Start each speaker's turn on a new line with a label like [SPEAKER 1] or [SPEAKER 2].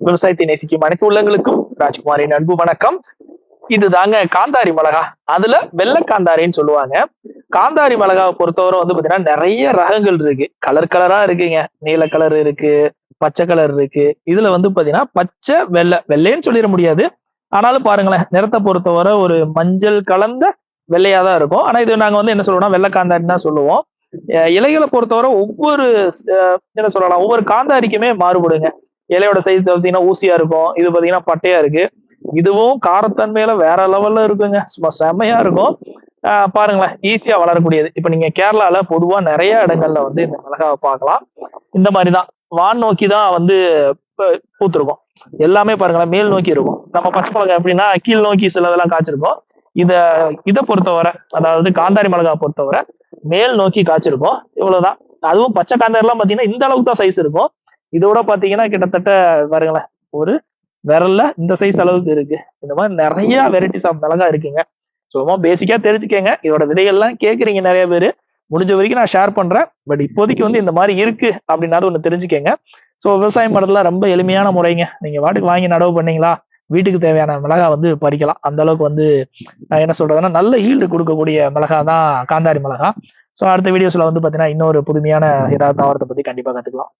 [SPEAKER 1] விவசாயத்தை நேசிக்கும் அனைத்து உள்ளங்களுக்கும் ராஜ்குமாரின் அன்பு வணக்கம். இது தாங்க காந்தாரி மிளகா. அதுல வெள்ளை காந்தாரின்னு சொல்லுவாங்க. காந்தாரி மிளகாவை பொறுத்தவரை வந்து பாத்தீங்கன்னா நிறைய ரகங்கள் இருக்கு. கலர் கலரா இருக்குங்க. நீல கலர் இருக்கு பச்சை கலர் இருக்கு. இதுல வந்து பாத்தீங்கன்னா பச்சை வெள்ளை வெள்ளைன்னு சொல்லிட முடியாது. ஆனாலும் பாருங்களேன் நிறத்தை பொறுத்தவரை ஒரு மஞ்சள் கலந்த வெள்ளையா தான் இருக்கும். ஆனா இது நாங்க வந்து என்ன சொல்லுவோம்னா வெள்ளை காந்தாரின்னு தான் சொல்லுவோம். இலைகளை பொறுத்தவரை ஒவ்வொரு அஹ் என்ன சொல்லலாம் ஒவ்வொரு காந்தாரிக்குமே மாறுபடுங்க. இலையோட சைஸ் பார்த்தீங்கன்னா ஊசியா இருக்கும். இது பாத்தீங்கன்னா பட்டையா இருக்கு. இதுவும் காரத்தன்மையில வேற லெவல்ல இருக்குங்க. சும்மா செம்மையா இருக்கும். பாருங்களேன். ஈஸியா வளரக்கூடியது. இப்ப நீங்க கேரளால பொதுவா நிறைய இடங்கள்ல வந்து இந்த மிளகாவை பார்க்கலாம். இந்த மாதிரிதான். வான் நோக்கி தான் வந்து ப- பூத்திருக்கும். எல்லாமே பாருங்களேன் மேல் நோக்கி இருக்கும். நம்ம பச்சை மிளகாய் எப்படின்னா கீழ் நோக்கி சிலதெல்லாம் காய்ச்சிருக்கும். இத இதை பொறுத்தவரை அதாவது காந்தாரி மிளகாய் பொறுத்தவரை மேல் நோக்கி காய்ச்சிருக்கும். இவ்வளவுதான். அதுவும் பச்சை காந்தாரிலாம் பாத்தீங்கன்னா இந்த அளவுக்கு தான் சைஸ் இருக்கும். இதோட பாத்தீங்கன்னா கிட்டத்தட்ட பாருங்களேன் ஒரு விரல்ல இந்த சைஸ் அளவுக்கு இருக்கு. இந்த மாதிரி நிறைய வெரைட்டிஸ் ஆஃப் மிளகா இருக்குங்க. சும்மா பேசிக்கா தெரிஞ்சுக்கங்க. இதோட விதைகள்லாம் கேக்குறீங்க நிறைய பேர். முடிஞ்ச வரைக்கும் நான் ஷேர் பண்றேன். பட் இப்போதைக்கு வந்து இந்த மாதிரி இருக்கு அப்படின்னாலும் ஒன்று தெரிஞ்சுக்கங்க. ஸோ விவசாயம் பண்றதுலாம் ரொம்ப எளிமையான முறைங்க. நீங்க வாட்டுக்கு வாங்கி நடவு பண்ணீங்களா? வீட்டுக்கு தேவையான மிளகா வந்து பறிக்கலாம். அந்த அளவுக்கு வந்து நான் என்ன சொல்றதுன்னா நல்ல ஈல்டு கொடுக்கக்கூடிய மிளகா தான் காந்தாரி மிளகா ஸோ அடுத்த வீடியோஸ்ல வந்து பாத்தீங்கன்னா இன்னொரு புதுமையான ஏதாவது தாவரத்தை பத்தி கண்டிப்பா கத்துக்கலாம்.